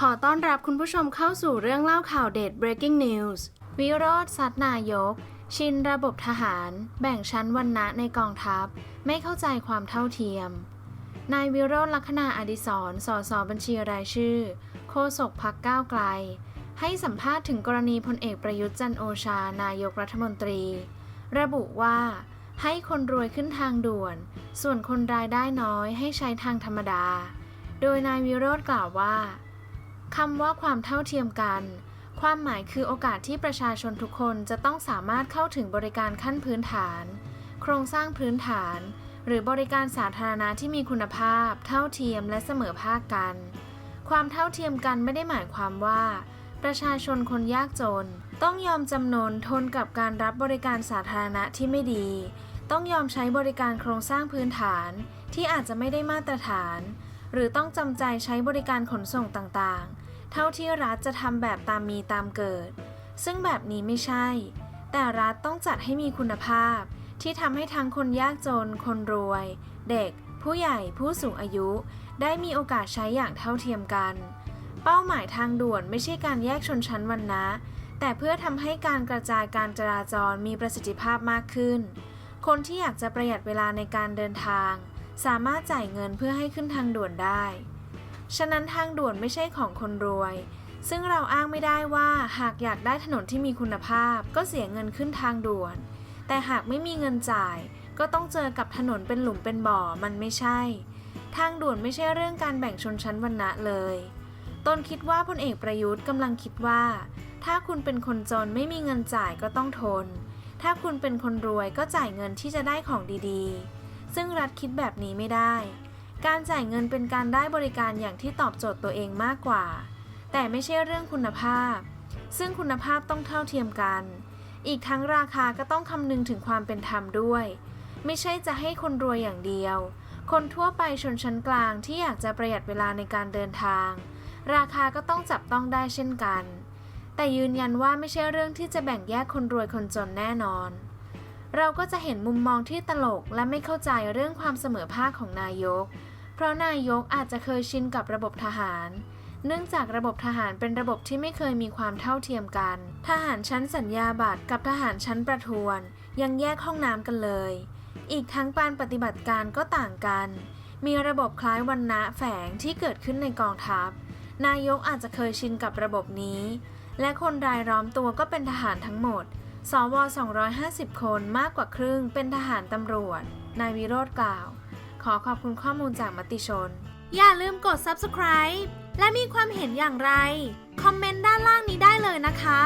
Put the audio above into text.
ขอต้อนรับคุณผู้ชมเข้าสู่เรื่องเล่าข่าวเด็ด breaking news วิโรธสัตนายก ชินระบบทหาร แบ่งชั้นวรรณะในกองทัพ ไม่เข้าใจความเท่าเทียม นายวิโรธลักษณะอดิศรสสบัญชีรายชื่อ โฆษกพักก้าวไกล ให้สัมภาษณ์ถึงกรณีพลเอกประยุทธ์จันโอชานายกรัฐมนตรี ระบุว่าให้คนรวยขึ้นทางด่วน ส่วนคนรายได้น้อยให้ใช้ทางธรรมดา โดยนายวิโรธกล่าวว่า คำว่าความเท่าเทียมกัน ความหมายคือโอกาสที่ประชาชนทุกคนจะต้องสามารถเข้าถึงบริการขั้นพื้นฐาน โครงสร้างพื้นฐาน หรือบริการสาธารณะที่มีคุณภาพ เท่าเทียมและเสมอภาคกัน ความเท่าเทียมกันไม่ได้หมายความว่า ประชาชนคนยากจน ต้องยอมจำนนทนกับการรับบริการสาธารณะที่ไม่ดี ต้องยอมใช้บริการโครงสร้างพื้นฐานที่อาจจะไม่ได้มาตรฐาน หรือต้องจำใจใช้บริการขนส่งต่างๆ เท่าที่รัฐจะทำแบบตามมีตามเกิด ซึ่งแบบนี้ไม่ใช่ แต่รัฐต้องจัดให้มีคุณภาพ ที่ทำให้ทั้งคนยากจน คนรวย เด็ก ผู้ใหญ่ ผู้สูงอายุ ได้มีโอกาสใช้อย่างเท่าเทียมกัน เป้าหมายทางด่วนไม่ใช่การแยกชนชั้นวรรณะแต่เพื่อทำให้การกระจายการจราจรมีประสิทธิภาพมากขึ้น คนที่อยากจะประหยัดเวลาในการเดินทาง สามารถจ่ายเงินเพื่อให้ขึ้นทางด่วนได้ ฉะนั้นทางด่วนไม่ใช่ของคนรวย ซึ่งเราอ้างไม่ได้ว่าหากอยากได้ถนนที่มีคุณภาพ ก็เสียเงินขึ้นทางด่วน แต่หากไม่มีเงินจ่าย ก็ต้องเจอกับถนนเป็นหลุมเป็นบ่อมันไม่ใช่ ทางด่วนไม่ใช่เรื่องการแบ่งชนชั้นวรรณะเลยตนคิดว่าพลเอกประยุทธ์กำลังคิดว่า ถ้าคุณเป็นคนจนไม่มีเงินจ่ายก็ต้องทน ถ้าคุณเป็นคนรวยก็จ่ายเงินที่จะได้ของดีๆ ซึ่งรัฐคิดแบบนี้ไม่ได้ การจ่ายเงินเป็นการได้บริการอย่างที่ตอบโจทย์ตัวเองมากกว่า แต่ไม่ใช่เรื่องคุณภาพ ซึ่งคุณภาพต้องเท่าเทียมกัน อีกทั้งราคาก็ต้องคำนึงถึงความเป็นธรรมด้วย ไม่ใช่จะให้คนรวยอย่างเดียว คนทั่วไปชนชั้นกลางที่อยากจะประหยัดเวลาในการเดินทาง ราคาก็ต้องจับต้องได้เช่นกัน แต่ยืนยันว่าไม่ใช่เรื่องที่จะแบ่งแยกคนรวยคนจนแน่นอน เราก็จะเห็นมุมมองที่ตลกและไม่เข้าใจเรื่องความเสมอภาคของนายก เพราะนายกอาจจะเคยชินกับระบบทหาร เนื่องจากระบบทหารเป็นระบบที่ไม่เคยมีความเท่าเทียมกัน ทหารชั้นสัญญาบัตรกับทหารชั้นประทวน ยังแยกห้องน้ำกันเลย อีกทั้งการปฏิบัติการก็ต่างกัน มีระบบคล้ายวันนะแฝงที่เกิดขึ้นในกองทัพ นายกอาจจะเคยชินกับระบบนี้ และคนรายล้อมตัวก็เป็นทหารทั้งหมด สว 250 คนมากกว่าครึ่งเป็นทหารตำรวจ นายวิโรธกล่าว ขอขอบคุณข้อมูลจากมติชน อย่าลืมกด subscribe และมีความเห็นอย่างไร คอมเมนต์ด้านล่างนี้ได้เลยนะคะ